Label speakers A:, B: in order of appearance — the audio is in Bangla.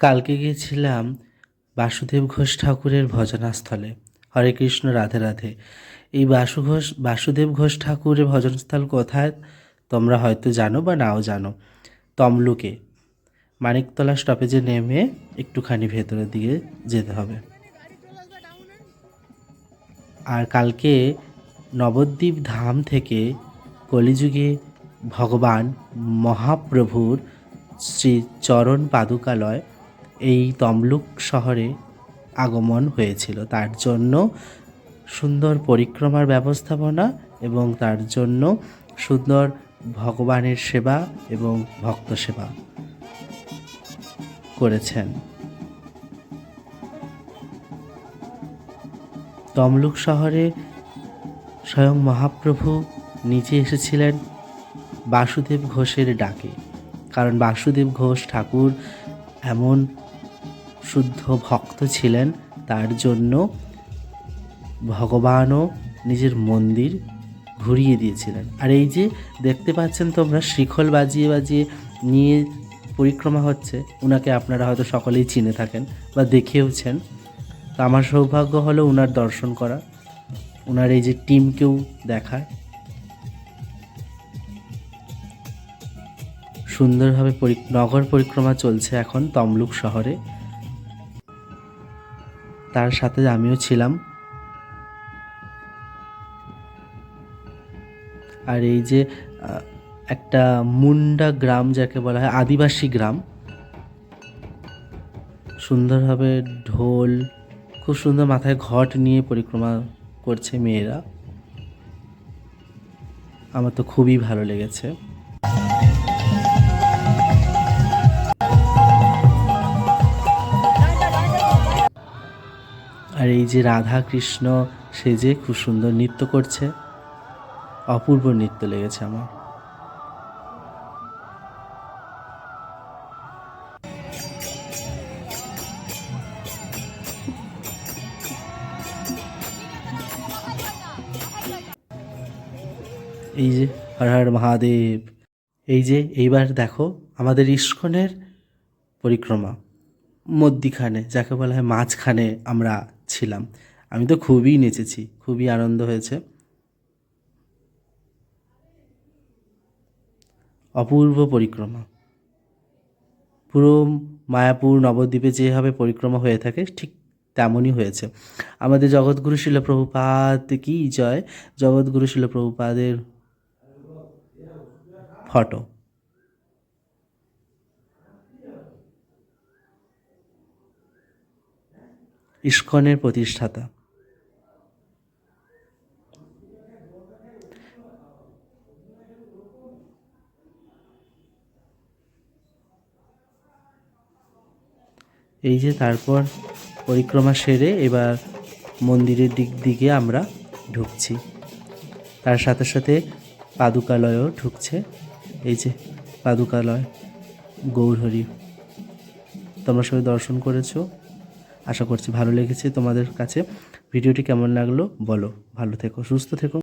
A: কালকে গিয়েছিলাম বাসুদেব ঘোষ ঠাকুরের ভজনাস্থলে। হরে কৃষ্ণ, রাধে রাধে। এই বাসু ঘোষ, বাসুদেব ঘোষ ঠাকুরের ভজনস্থল কোথায় তোমরা হয়তো জানো বা নাও জানো? তমলুকে। মানিকতলা স্টপেজে নেমে একটুখানি ভেতরের দিকে যেতে হবে। আর কালকে নবদ্বীপ ধাম থেকে কলিযুগে ভগবান মহাপ্রভুর শ্রী চরণ পাদুকালয় এই তমলুক শহরে আগমন হয়েছিল। তার জন্য সুন্দর পরিক্রমার ব্যবস্থাপনা এবং তার জন্য সুন্দর ভগবানের সেবা এবং ভক্ত সেবা করেছেন। তমলুক শহরে স্বয়ং মহাপ্রভু নিজে এসেছিলেন বাসুদেব ঘোষের ডাকে। কারণ বাসুদেব ঘোষ ঠাকুর এমন শুদ্ধ ভক্ত ছিলেন, তার জন্য ভগবানও নিজের মন্দির ঘুরিয়ে দিয়েছিলেন। আর এই যে দেখতে পাচ্ছেন তোমরা, শিখল বাজিয়ে বাজিয়ে নিয়ে পরিক্রমা হচ্ছে ওনাকে আপনারা হয়তো সকলেই চিনে থাকেন বা দেখেওছেন। তো আমার সৌভাগ্য হলো ওনার দর্শন করা ওনার এই যে টিমকেও দেখার। সুন্দরভাবে নগর পরিক্রমা চলছে এখন তমলুক শহরে। তার সাথে আমিও ছিলাম। আর এই যে একটা মুন্ডা গ্রাম যাকে বলা হয়, আদিবাসী গ্রাম। সুন্দরভাবে ঢোল, খুব সুন্দর মাথায় ঘট নিয়ে পরিক্রমা করছে মেয়েরা। আমার তো খুবই ভালো লেগেছে। আর এই যে রাধা কৃষ্ণ সেজে খুব সুন্দর নৃত্য করছে, অপূর্ব নৃত্য লেগেছে আমার। এই যে হর হর মহাদেব, এই যে এইবার দেখো আমাদের ইস্কনের পরিক্রমা। মধ্যিখানে, যাকে বলা হয় মাঝখানে আমরা ছিলাম আমি তো খুবই নেচেছি, খুবই আনন্দ হয়েছে। অপূর্ব পরিক্রমা। পুরো মায়াপুর নবদ্বীপে যেভাবে পরিক্রমা হয়ে থাকে, ঠিক তেমনই হয়েছে। আমাদের জগৎগুরু শিল প্রভুপাদ কি জয়, জগৎগুরু শিল প্রভুপাদের ফটো। ইস্কনের প্রতিষ্ঠাতা। এই যে তারপর পরিক্রমা সেরে এবার মন্দিরের দিক দিকে আমরা ঢুকছি। তার সাথে সাথে পাদুকালয়ও ঢুকছে। এই যে পাদুকালয়, গৌরহরি, তোমরা সবাই দর্শন করেছ। আশা করছি ভালো লেগেছে তোমাদের কাছে। ভিডিওটি কেমন লাগল বলো। ভালো থেকো সুস্থ থেকো।